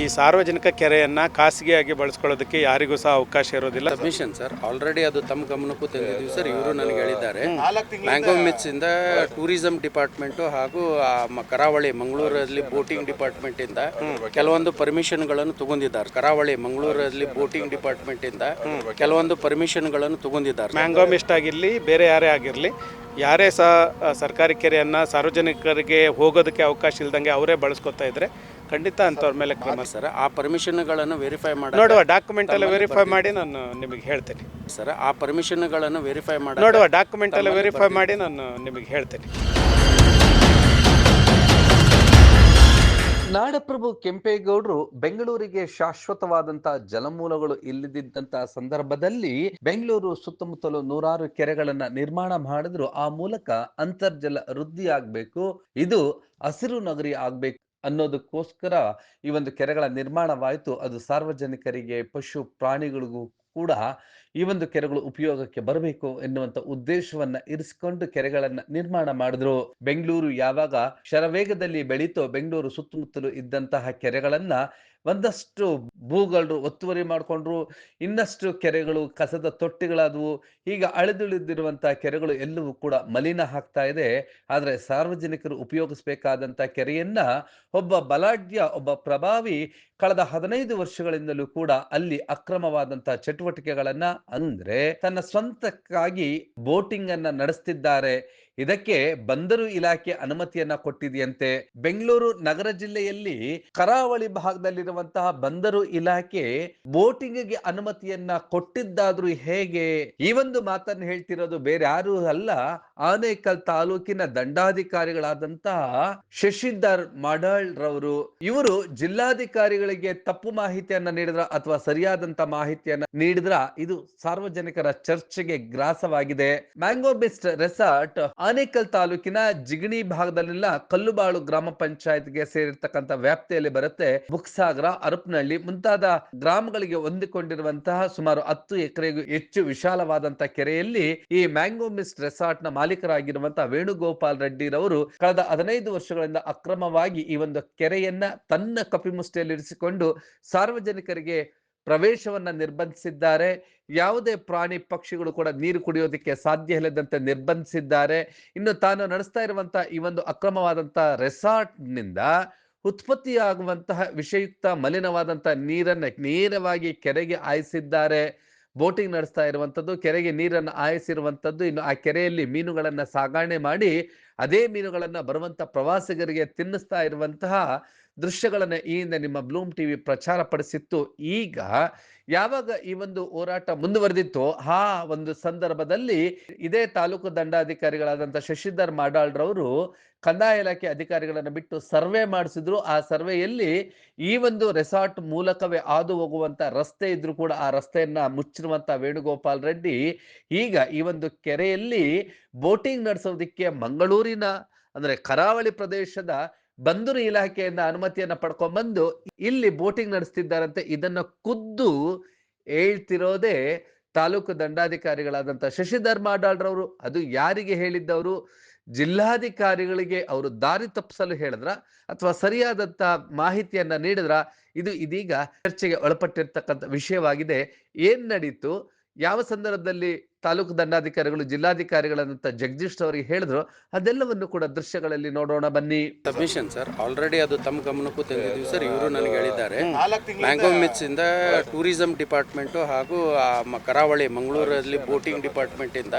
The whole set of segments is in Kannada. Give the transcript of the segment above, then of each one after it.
ಈ ಸಾರ್ವಜನಿಕ ಕೆರೆಯನ್ನ ಖಾಸಗಿಯಾಗಿ ಬಳಸ್ಕೊಳ್ಳೋದಕ್ಕೆ ಯಾರಿಗೂ ಸಹ ಅವಕಾಶ ಇರೋದಿಲ್ಲ. ಸಬ್ಮಿಷನ್ ಸರ್ ಆಲ್ರೆಡಿ ಅದು ತಮ್ಮ ಗಮನಕ್ಕೂ ತಂದಿದ್ದೀವಿ ಸರ್ ಇವರು ನನಗೆ ಹೇಳಿದ್ದಾರೆ. ಮ್ಯಾಂಗೋ ಮಿಟ್ಸ್ ಇಂದ ಟೂರಿಸಂ ಡಿಪಾರ್ಟ್ಮೆಂಟು ಹಾಗೂ ಆ ಮ- ಕರಾವಳಿ ಮಂಗಳೂರಲ್ಲಿ ಬೋಟಿಂಗ್ ಡಿಪಾರ್ಟ್ಮೆಂಟ್ ಇಂದ ಕೆಲವೊಂದು ಪರ್ಮಿಷನ್ಗಳನ್ನು ತಗೊಂಡಿದ್ದಾರೆ. ಕರಾವಳಿ ಮಂಗಳೂರಲ್ಲಿ ಬೋಟಿಂಗ್ ಡಿಪಾರ್ಟ್ಮೆಂಟ್ ಇಂದ ಕೆಲವೊಂದು ಪರ್ಮಿಷನ್ಗಳನ್ನು ತಗೊಂಡಿದ್ದಾರೆ ಮ್ಯಾಂಗೋ ಮಿಸ್ಟ್ ಆಗಿರಲಿ ಬೇರೆ ಯಾರೇ ಆಗಿರಲಿ ಯಾರೇ ಸಹ ಸರ್ಕಾರಿ ಕೆರೆಯನ್ನು ಸಾರ್ವಜನಿಕರಿಗೆ ಹೋಗೋದಕ್ಕೆ ಅವಕಾಶ ಇಲ್ದಂಗೆ ಅವರೇ ಬಳಸ್ಕೊತಾ ಇದ್ರೆ ಖಂಡಿತ ಅಂಥವ್ರ ಮೇಲೆ ಕ್ರಮ ಸರ್ ಆ ಪರ್ಮಿಷನ್ಗಳನ್ನು ವೆರಿಫೈ ಮಾಡಿ ನೋಡುವ ಡಾಕ್ಯುಮೆಂಟ್ ಎಲ್ಲ ವೆರಿಫೈ ಮಾಡಿ ನಾನು ನಿಮಗೆ ಹೇಳ್ತೇನೆ. ಸರ್ ಆ ಪರ್ಮಿಷನ್ಗಳನ್ನು ವೆರಿಫೈ ಮಾಡಿ ನೋಡುವ ಡಾಕ್ಯುಮೆಂಟ್ ಎಲ್ಲ ವೆರಿಫೈ ಮಾಡಿ ನಾನು ನಿಮಗೆ ಹೇಳ್ತೇನೆ. ನಾಡಪ್ರಭು ಕೆಂಪೇಗೌಡರು ಬೆಂಗಳೂರಿಗೆ ಶಾಶ್ವತವಾದಂತಹ ಜಲಮೂಲಗಳು ಇಲ್ಲದಿದ್ದಂತಹ ಸಂದರ್ಭದಲ್ಲಿ ಬೆಂಗಳೂರು ಸುತ್ತಮುತ್ತಲು ನೂರಾರು ಕೆರೆಗಳನ್ನ ನಿರ್ಮಾಣ ಮಾಡಿದ್ರು. ಆ ಮೂಲಕ ಅಂತರ್ಜಲ ವೃದ್ಧಿ ಆಗ್ಬೇಕು, ಇದು ಹಸಿರು ನಗರಿ ಆಗ್ಬೇಕು ಅನ್ನೋದಕ್ಕೋಸ್ಕರ ಈ ಒಂದು ಕೆರೆಗಳ ನಿರ್ಮಾಣವಾಯಿತು. ಅದು ಸಾರ್ವಜನಿಕರಿಗೆ, ಪಶು ಪ್ರಾಣಿಗಳಿಗೂ ಕೂಡ ಈ ಒಂದು ಕೆರೆಗಳು ಉಪಯೋಗಕ್ಕೆ ಬರಬೇಕು ಎನ್ನುವಂತ ಉದ್ದೇಶವನ್ನ ಇರಿಸಿಕೊಂಡು ಕೆರೆಗಳನ್ನ ನಿರ್ಮಾಣ ಮಾಡಿದ್ರು. ಬೆಂಗಳೂರು ಯಾವಾಗ ಶರವೇಗದಲ್ಲಿ ಬೆಳೀತೋ ಬೆಂಗಳೂರು ಸುತ್ತಮುತ್ತಲು ಇದ್ದಂತಹ ಕೆರೆಗಳನ್ನ ಒಂದಷ್ಟು ಭೂಗಳು ಒತ್ತುವರಿ ಮಾಡಿಕೊಂಡ್ರು, ಇನ್ನಷ್ಟು ಕೆರೆಗಳು, ಕಸದ ತೊಟ್ಟಿಗಳಾದವು, ಈಗ ಅಳಿದುಳಿದಿರುವಂತಹ ಕೆರೆಗಳು ಎಲ್ಲವೂ ಕೂಡ ಮಲಿನ ಹಾಕ್ತಾ ಇದೆ. ಆದರೆ ಸಾರ್ವಜನಿಕರು ಉಪಯೋಗಿಸಬೇಕಾದಂತ ಕೆರೆಯನ್ನ ಒಬ್ಬ ಬಲಾಢ್ಯ, ಒಬ್ಬ ಪ್ರಭಾವಿ ಕಳೆದ ಹದಿನೈದು ವರ್ಷಗಳಿಂದಲೂ ಕೂಡ ಅಲ್ಲಿ ಅಕ್ರಮವಾದಂತಹ ಚಟುವಟಿಕೆಗಳನ್ನ ಅಂದ್ರೆ ತನ್ನ ಸ್ವಂತಕ್ಕಾಗಿ ಬೋಟಿಂಗ್ ಅನ್ನ ನಡೆಸ್ತಿದ್ದಾರೆ. ಇದಕ್ಕೆ ಬಂದರು ಇಲಾಖೆ ಅನುಮತಿಯನ್ನ ಕೊಟ್ಟಿದೆಯಂತೆ. ಬೆಂಗಳೂರು ನಗರ ಜಿಲ್ಲೆಯಲ್ಲಿ ಕರಾವಳಿ ಭಾಗದಲ್ಲಿರುವಂತಹ ಬಂದರು ಇಲಾಖೆ ಬೋಟಿಂಗ್ಗೆ ಅನುಮತಿಯನ್ನ ಕೊಟ್ಟಿದ್ದಾದ್ರೂ ಹೇಗೆ? ಈ ಒಂದು ಮಾತನ್ನು ಹೇಳ್ತಿರೋದು ಬೇರೆ ಯಾರು ಅಲ್ಲ, ಆನೇಕಲ್ ತಾಲೂಕಿನ ದಂಡಾಧಿಕಾರಿಗಳಾದಂತಹ ಶಶಿಧರ್ ಮಾಡಾಳ್ ರವರು ಇವರು ಜಿಲ್ಲಾಧಿಕಾರಿಗಳಿಗೆ ತಪ್ಪು ಮಾಹಿತಿಯನ್ನ ನೀಡಿದ್ರ ಅಥವಾ ಸರಿಯಾದಂತ ಮಾಹಿತಿಯನ್ನ ನೀಡಿದ್ರ? ಇದು ಸಾರ್ವಜನಿಕರ ಚರ್ಚೆಗೆ ಗ್ರಾಸವಾಗಿದೆ. ಮ್ಯಾಂಗೋ ಬೆಸ್ಟ್ ರೆಸಾರ್ಟ್ ಆನೇಕಲ್ ತಾಲೂಕಿನ ಜಿಗಣಿ ಭಾಗದಲ್ಲೆಲ್ಲ ಕಲ್ಲುಬಾಳು ಗ್ರಾಮ ಪಂಚಾಯತ್ಗೆ ಸೇರಿರ್ತಕ್ಕಂಥ ವ್ಯಾಪ್ತಿಯಲ್ಲಿ ಬರುತ್ತೆ. ಬುಕ್ಸಾಗರ, ಅರಪನಹಳ್ಳಿ ಮುಂತಾದ ಗ್ರಾಮಗಳಿಗೆ ಹೊಂದಿಕೊಂಡಿರುವಂತಹ ಸುಮಾರು ಹತ್ತು ಎಕರೆಗೂ ಹೆಚ್ಚು ವಿಶಾಲವಾದಂತಹ ಕೆರೆಯಲ್ಲಿ ಈ ಮ್ಯಾಂಗೋ ಮಿಸ್ಟ್ ರೆಸಾರ್ಟ್ನ ಮಾಲೀಕರಾಗಿರುವಂತಹ ವೇಣುಗೋಪಾಲ್ ರೆಡ್ಡಿ ರವರು ಕಳೆದ ಹದಿನೈದು ವರ್ಷಗಳಿಂದ ಅಕ್ರಮವಾಗಿ ಈ ಒಂದು ಕೆರೆಯನ್ನ ತನ್ನ ಕಪಿಮುಷ್ಟಿಯಲ್ಲಿ ಇರಿಸಿಕೊಂಡು ಸಾರ್ವಜನಿಕರಿಗೆ ಪ್ರವೇಶವನ್ನ ನಿರ್ಬಂಧಿಸಿದ್ದಾರೆ. ಯಾವುದೇ ಪ್ರಾಣಿ ಪಕ್ಷಿಗಳು ಕೂಡ ನೀರು ಕುಡಿಯೋದಕ್ಕೆ ಸಾಧ್ಯ ಇಲ್ಲದಂತೆ ನಿರ್ಬಂಧಿಸಿದ್ದಾರೆ. ಇನ್ನು ತಾನು ನಡೆಸ್ತಾ ಇರುವಂತಹ ಈ ಒಂದು ಅಕ್ರಮವಾದಂತಹ ರೆಸಾರ್ಟ್ನಿಂದ ಉತ್ಪತ್ತಿಯಾಗುವಂತಹ ವಿಷಯುಕ್ತ ಮಲಿನವಾದಂತಹ ನೀರನ್ನ ನೇರವಾಗಿ ಕೆರೆಗೆ ಹಾಯಿಸಿದ್ದಾರೆ. ಬೋಟಿಂಗ್ ನಡೆಸ್ತಾ ಇರುವಂಥದ್ದು ಕೆರೆಗೆ ನೀರನ್ನು ಹಾಯಿಸಿರುವಂಥದ್ದು ಇನ್ನು ಆ ಕೆರೆಯಲ್ಲಿ ಮೀನುಗಳನ್ನ ಸಾಗಣೆ ಮಾಡಿ, ಅದೇ ಮೀನುಗಳನ್ನ ಬರುವಂಥ ಪ್ರವಾಸಿಗರಿಗೆ ತಿನ್ನಿಸ್ತಾ ಇರುವಂತಹ ದೃಶ್ಯಗಳನ್ನ ಈ ಹಿಂದೆ ನಿಮ್ಮ ಬ್ಲೂಮ್ ಟಿವಿ ಪ್ರಚಾರ ಪಡಿಸಿತ್ತು. ಈಗ ಯಾವಾಗ ಈ ಒಂದು ಹೋರಾಟ ಮುಂದುವರೆದಿತ್ತು ಆ ಒಂದು ಸಂದರ್ಭದಲ್ಲಿ ಇದೇ ತಾಲೂಕು ದಂಡಾಧಿಕಾರಿಗಳಾದಂಥ ಶಶಿಧರ್ ಮಾಡಾಳ್ ರವರು ಕಂದಾಯ ಇಲಾಖೆ ಅಧಿಕಾರಿಗಳನ್ನು ಬಿಟ್ಟು ಸರ್ವೆ ಮಾಡಿಸಿದ್ರು. ಆ ಸರ್ವೆಯಲ್ಲಿ ಈ ಒಂದು ರೆಸಾರ್ಟ್ ಮೂಲಕವೇ ಹಾದು ಹೋಗುವಂತ ರಸ್ತೆ ಇದ್ರೂ ಕೂಡ ಆ ರಸ್ತೆಯನ್ನ ಮುಚ್ಚಿರುವಂತ ವೇಣುಗೋಪಾಲ್ ರೆಡ್ಡಿ ಈಗ ಈ ಒಂದು ಕೆರೆಯಲ್ಲಿ ಬೋಟಿಂಗ್ ನಡೆಸೋದಿಕ್ಕೆ ಮಂಗಳೂರಿನ ಅಂದ್ರೆ ಕರಾವಳಿ ಪ್ರದೇಶದ ಬಂದರು ಇಲಾಖೆಯಿಂದ ಅನುಮತಿಯನ್ನ ಪಡ್ಕೊಂಡ್ಬಂದು ಇಲ್ಲಿ ಬೋಟಿಂಗ್ ನಡೆಸ್ತಿದ್ದಾರಂತೆ. ಇದನ್ನ ಖುದ್ದು ಹೇಳ್ತಿರೋದೇ ತಾಲೂಕು ದಂಡಾಧಿಕಾರಿಗಳಾದಂಥ ಶಶಿಧರ್ ಮಾಡಾಳ್ರವರು. ಅದು ಯಾರಿಗೆ ಹೇಳಿದ್ದವರು? ಜಿಲ್ಲಾಧಿಕಾರಿಗಳಿಗೆ ಅವರು ದಾರಿ ತಪ್ಪಿಸಲು ಹೇಳಿದ್ರ? ಅಥವಾ ಸರಿಯಾದಂತ ಮಾಹಿತಿಯನ್ನ ನೀಡಿದ್ರ? ಇದು ಇದೀಗ ಚರ್ಚೆಗೆ ಒಳಪಟ್ಟಿರ್ತಕ್ಕಂಥ ವಿಷಯವಾಗಿದೆ. ಏನ್ ನಡೀತು? ಯಾವ ಸಂದರ್ಭದಲ್ಲಿ ತಾಲೂಕು ದಂಡಾಧಿಕಾರಿಗಳು ಜಿಲ್ಲಾಧಿಕಾರಿಗಳಂತ ಜಗದೀಶ್ ಅವರಿಗೆ ಹೇಳಿದ್ರು ಅದೆಲ್ಲವನ್ನು ಕೂಡ ದೃಶ್ಯಗಳಲ್ಲಿ ನೋಡೋಣ ಬನ್ನಿ. ಸಬ್ಮಿಷನ್ ಸರ್ ಆಲ್ರೆಡಿ ಅದು ತಮ್ಮ ಗಮನಕ್ಕೂ ತಂದಿದ್ದೀವಿ ಸರ್ ಇವರು ನನಗೆ ಹೇಳಿದ್ದಾರೆ. ಮ್ಯಾಂಗೋ ಮಿಟ್ಸ್ ಇಂದ ಟೂರಿಸಂ ಡಿಪಾರ್ಟ್ಮೆಂಟ್ ಹಾಗೂ ಆ ಮ- ಕರಾವಳಿ ಮಂಗಳೂರಲ್ಲಿ ಬೋಟಿಂಗ್ ಡಿಪಾರ್ಟ್ಮೆಂಟ್ ಇಂದ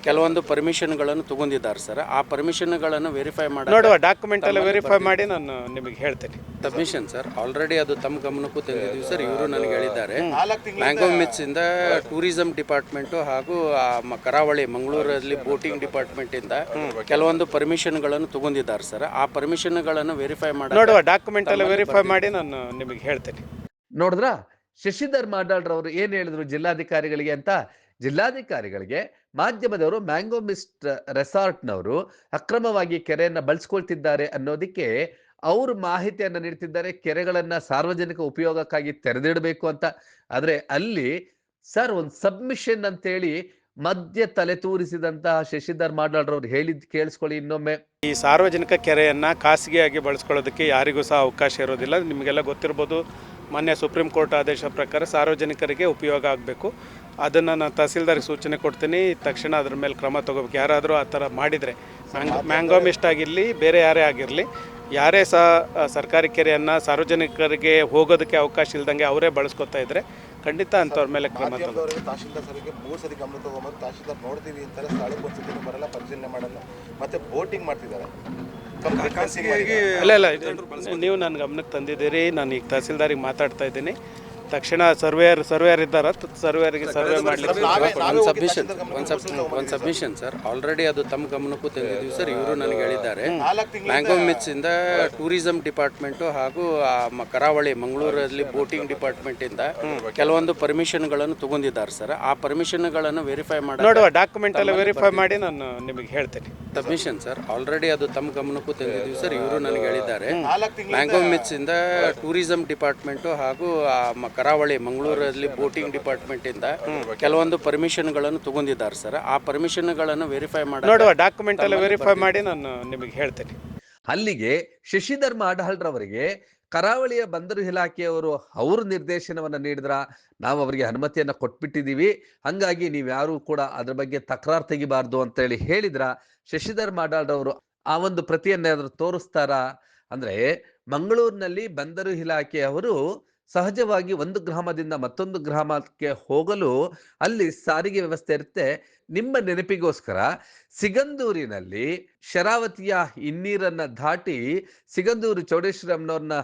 ಕೆಲವೊಂದು ಪರ್ಮಿಷನ್ಗಳನ್ನು ತಗೊಂಡಿದ್ದಾರೆ ಸರ್. ಆ ಪರ್ಮಿಷನ್ಗಳನ್ನು ವೆರಿಫೈ ಮಾಡಿ ನೋಡುವ ಡಾಕ್ಯುಮೆಂಟ್ ಎಲ್ಲ ವೆರಿಫೈ ಮಾಡಿ ನಾನು ನಿಮಗೆ ಹೇಳ್ತೇನೆ. ಸಬ್ಮಿಷನ್ ಸರ್ ಆಲ್ರೆಡಿ ಅದು ತಮ್ಮ ಗಮನಕ್ಕೂ ತಂದಿದ್ದೀವಿ ಸರ್ ಇವರು ನನಗೆ ಹೇಳಿದ್ದಾರೆ. ಮ್ಯಾಂಗೋ ಮಿಟ್ಸ್ ಇಂದ ಟೂರಿಸಂ ಡಿಪಾರ್ಟ್ಮೆಂಟ್ ಹಾಗೂ ಮ- ಕರಾವಳಿ ಮಂಗಳೂರಲ್ಲಿ ಬೋಟಿಂಗ್ ಡಿಪಾರ್ಟ್ಮೆಂಟ್ ಇಂದ ಕೆಲವೊಂದು ಪರ್ಮಿಷನ್ಗಳನ್ನು ತಗೊಂಡಿದ್ದಾರೆ ಸರ್. ಆ ಪರ್ಮಿಷನ್ಗಳನ್ನು ವೆರಿಫೈ ಮಾಡಿ ನೋಡುವ ಡಾಕ್ಯುಮೆಂಟ್ ಎಲ್ಲ ವೆರಿಫೈ ಮಾಡಿ ನಾನು ನಿಮಗೆ ಹೇಳ್ತೇನೆ. ನೋಡಿದ್ರ? ಶಶಿಧರ್ ಮಾಡಾಳ್ ಅವರು ಏನ್ ಹೇಳಿದ್ರು ಜಿಲ್ಲಾಧಿಕಾರಿಗಳಿಗೆ ಅಂತ? ಜಿಲ್ಲಾಧಿಕಾರಿಗಳಿಗೆ ಮಾಧ್ಯಮದವರು ಮ್ಯಾಂಗೋ ಮಿಸ್ಟ್ ರೆಸಾರ್ಟ್ನವರು ಅಕ್ರಮವಾಗಿ ಕೆರೆಯನ್ನ ಬಳಸ್ಕೊಳ್ತಿದ್ದಾರೆ ಅನ್ನೋದಕ್ಕೆ ಅವರು ಮಾಹಿತಿಯನ್ನ ನೀಡ್ತಿದ್ದಾರೆ ಕೆರೆಗಳನ್ನ ಸಾರ್ವಜನಿಕ ಉಪಯೋಗಕ್ಕಾಗಿ ತೆರೆದಿಡಬೇಕು ಅಂತ. ಆದ್ರೆ ಅಲ್ಲಿ ಸರ್ ಒಂದು ಸಬ್ಮಿಷನ್ ಅಂತೇಳಿ ಮಧ್ಯ ತಲೆ ತೂರಿಸಿದಂತಹ ಶಶಿಧರ್ ರವ್ರು ಹೇಳಿದ್ ಕೇಳಿಸ್ಕೊಳ್ಳಿ ಇನ್ನೊಮ್ಮೆ. ಈ ಸಾರ್ವಜನಿಕ ಕೆರೆಯನ್ನ ಖಾಸಗಿಯಾಗಿ ಬಳಸ್ಕೊಳ್ಳೋದಕ್ಕೆ ಯಾರಿಗೂ ಸಹ ಅವಕಾಶ ಇರೋದಿಲ್ಲ. ನಿಮಗೆಲ್ಲ ಗೊತ್ತಿರ್ಬೋದು ಮಾನ್ಯ ಸುಪ್ರೀಂ ಕೋರ್ಟ್ ಆದೇಶ ಪ್ರಕಾರ ಸಾರ್ವಜನಿಕರಿಗೆ ಉಪಯೋಗ ಆಗಬೇಕು. ಅದನ್ನು ನಾನು ತಹಸೀಲ್ದಾರ್ಗೆ ಸೂಚನೆ ಕೊಡ್ತೀನಿ. ತಕ್ಷಣ ಅದ್ರ ಮೇಲೆ ಕ್ರಮ ತಗೋಬೇಕು. ಯಾರಾದರೂ ಆ ಥರ ಮಾಡಿದರೆ ಮ್ಯಾಂಗೋ ಮ್ಯಾಂಗೋಮಿಸ್ಟ್ ಆಗಿರಲಿ ಬೇರೆ ಯಾರೇ ಆಗಿರಲಿ ಯಾರೇ ಸಹ ಸರ್ಕಾರಿ ಕೆರೆಯನ್ನು ಸಾರ್ವಜನಿಕರಿಗೆ ಹೋಗೋದಕ್ಕೆ ಅವಕಾಶ ಇಲ್ದಂಗೆ ಅವರೇ ಬಳಸ್ಕೊತಾ ಇದ್ದರೆ ಖಂಡಿತ ಅಂತವ್ರ ಮೇಲೆ ಕ್ರಮ ತಗೋ. ತಹಶೀಲ್ದಾರ್ ಸರಿಗೆ ಮೂರು ಸರಿ ಗಮನ ತಗೊಂಬಂದು ತಹಶೀಲ್ದಾರ್ ನೋಡ್ತೀವಿ ಅಂತಾರೆ ಸ್ಥಳಕ್ಕೆ ಒಂದ್ಸತಿ ಬರಲ್ಲ ಪರಿಶೀಲನೆ ಮಾಡಲ್ಲ. ಮತ್ತೆ ಬೋಟಿಂಗ್ ಮಾಡ್ತಿದ್ದಾರೆ. ಇಲ್ಲ ಇಲ್ಲ ನೀವು ನನ್ನ ಗಮನಕ್ಕೆ ತಂದಿದ್ದೀರಿ ನಾನು ಈಗ ತಹಸೀಲ್ದಾರಿಗೆ ಮಾತಾಡ್ತಾ ಇದ್ದೀನಿ. ತಕ್ಷಣ ಸರ್ವೇಯರ್ ಸರ್ವೇಯರ್ ಇದ್ದಾರ? ಸರ್ವೇಯರ್ಗೆ ಸರ್ವೆ ಮಾಡಲಿಕ್ಕೆ ಒಂದು ಸಬ್ಮಿಷನ್ ಒಂದು ಸಬ್ ಒಂದು ಸಬ್ಮಿಷನ್ ಸರ್ ಆಲ್ರೆಡಿ ಅದು ತಮ್ಮ ಗಮನಕ್ಕೂ ತಂದಿದ್ದೀವಿ ಸರ್ ಇವರು ನನಗೆ ಹೇಳಿದ್ದಾರೆ. ಮ್ಯಾಂಗೋ ಮಿಚ್ ಇಂದ ಟೂರಿಸಂ ಡಿಪಾರ್ಟ್ಮೆಂಟು ಹಾಗೂ ಆ ಮ- ಕರಾವಳಿ ಮಂಗಳೂರಲ್ಲಿ ಬೋಟಿಂಗ್ ಡಿಪಾರ್ಟ್ಮೆಂಟ್ ಇಂದ ಕೆಲವೊಂದು ಪರ್ಮಿಷನ್ಗಳನ್ನು ತಗೊಂಡಿದ್ದಾರೆ ಸರ್ ಆ ಪರ್ಮಿಷನ್ಗಳನ್ನು ವೆರಿಫೈ ಮಾಡಿ ನೋಡುವ ಡಾಕ್ಯುಮೆಂಟ್ ಎಲ್ಲ ವೆರಿಫೈ ಮಾಡಿ ನಾನು ನಿಮಗೆ ಹೇಳ್ತೇನೆ. ಸಬ್ಮಿಷನ್ ಸರ್ ಆಲ್ರೆಡಿ ಅದು ತಮ್ಮ ಗಮನಕ್ಕೂ ತಂದಿದ್ದೀವಿ ಸರ್ ಇವರು ನನಗೆ ಹೇಳಿದ್ದಾರೆ. ಮ್ಯಾಂಗೋ ಮಿಚ್ ಇಂದ ಟೂರಿಸಂ ಡಿಪಾರ್ಟ್ಮೆಂಟು ಹಾಗೂ ಆ ಮ- ಕರಾವಳಿ ಮಂಗಳೂರಲ್ಲಿ ಬೋಟಿಂಗ್ ಡಿಪಾರ್ಟ್ಮೆಂಟ್ ಇಂದ ಕೆಲವೊಂದು ಪರ್ಮಿಷನ್ಗಳನ್ನು ತಗೊಂಡಿದ್ದಾರೆ ಸರ್. ಆ ಪರ್ಮಿಷನ್ಗಳನ್ನು ವೆರಿಫೈ ಮಾಡಿ ನೋಡುವ ಡಾಕ್ಯುಮೆಂಟ್ ಎಲ್ಲ ವೆರಿಫೈ ಮಾಡಿ ನಾನು ನಿಮಗೆ ಹೇಳ್ತೇನೆ. ಅಲ್ಲಿಗೆ ಶಶಿಧರ್ ಮಾಡಾಳ್ರವರಿಗೆ ಕರಾವಳಿಯ ಬಂದರು ಇಲಾಖೆಯವರು ಅವ್ರ ನಿರ್ದೇಶನವನ್ನ ನೀಡಿದ್ರ. ನಾವು ಅವರಿಗೆ ಅನುಮತಿಯನ್ನ ಕೊಟ್ಬಿಟ್ಟಿದೀವಿ ಹಂಗಾಗಿ ನೀವ್ಯಾರು ಕೂಡ ಅದ್ರ ಬಗ್ಗೆ ತಕರಾರು ತೆಗಿಬಾರ್ದು ಅಂತೇಳಿ ಹೇಳಿದ್ರ. ಶಶಿಧರ್ ಮಾಡಾಳ್ರವರು ಆ ಒಂದು ಪ್ರತಿಯನ್ನೇನಾದ್ರು ತೋರಿಸ್ತಾರ? ಅಂದ್ರೆ ಮಂಗಳೂರಿನಲ್ಲಿ ಬಂದರು ಇಲಾಖೆಯವರು ಸಹಜವಾಗಿ ಒಂದು ಗ್ರಾಮದಿಂದ ಮತ್ತೊಂದು ಗ್ರಾಮಕ್ಕೆ ಹೋಗಲು ಅಲ್ಲಿ ಸಾರಿಗೆ ವ್ಯವಸ್ಥೆ ಇರುತ್ತೆ. ನಿಮ್ಮ ನೆನಪಿಗೋಸ್ಕರ ಸಿಗಂದೂರಿನಲ್ಲಿ ಶರಾವತಿಯ ಹಿನ್ನೀರನ್ನ ದಾಟಿ ಸಿಗಂದೂರು ಚೌಡೇಶ್ವರಂನವ್ರನ್ನ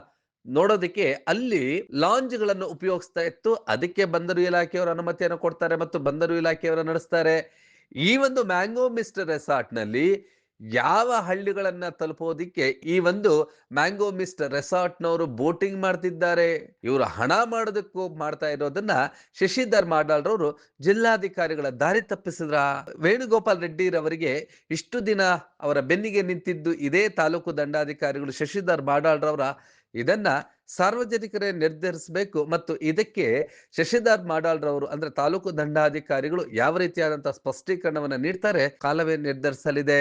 ನೋಡೋದಕ್ಕೆ ಅಲ್ಲಿ ಲಾಂಜ್ಗಳನ್ನು ಉಪಯೋಗಿಸ್ತಾ ಇತ್ತು. ಅದಕ್ಕೆ ಬಂದರು ಇಲಾಖೆಯವರು ಅನುಮತಿಯನ್ನು ಕೊಡ್ತಾರೆ ಮತ್ತು ಬಂದರು ಇಲಾಖೆಯವರು ನಡೆಸ್ತಾರೆ. ಈ ಒಂದು ಮ್ಯಾಂಗೋ ಮಿಸ್ಟರ್ ರೆಸಾರ್ಟ್ನಲ್ಲಿ ಯಾವ ಹಳ್ಳಿಗಳನ್ನ ತಲುಪೋದಿಕ್ಕೆ ಈ ಒಂದು ಮ್ಯಾಂಗೋ ಮಿಸ್ಟ್ ರೆಸಾರ್ಟ್ನವರು ಬೋಟಿಂಗ್ ಮಾಡ್ತಿದ್ದಾರೆ. ಇವರು ಹಣ ಮಾಡೋದಕ್ಕೂ ಮಾಡ್ತಾ ಇರೋದನ್ನ ಶಶಿಧರ್ ಮಾಡಾಳ್ರವರು ಜಿಲ್ಲಾಧಿಕಾರಿಗಳ ದಾರಿ ತಪ್ಪಿಸಿದ್ರ. ವೇಣುಗೋಪಾಲ್ ರೆಡ್ಡಿರವರಿಗೆ ಇಷ್ಟು ದಿನ ಅವರ ಬೆನ್ನಿಗೆ ನಿಂತಿದ್ದು ಇದೇ ತಾಲೂಕು ದಂಡಾಧಿಕಾರಿಗಳು ಶಶಿಧರ್ ಮಾಡಾಳ್ರವರ. ಇದನ್ನ ಸಾರ್ವಜನಿಕರೇ ನಿರ್ಧರಿಸಬೇಕು ಮತ್ತು ಇದಕ್ಕೆ ಶಶಿಧರ್ ಮಾಡಾಳ್ರವರು ಅಂದ್ರೆ ತಾಲೂಕು ದಂಡಾಧಿಕಾರಿಗಳು ಯಾವ ರೀತಿಯಾದಂತಹ ಸ್ಪಷ್ಟೀಕರಣವನ್ನು ನೀಡ್ತಾರೆ ಕಾಲವೇ ನಿರ್ಧರಿಸಲಿದೆ.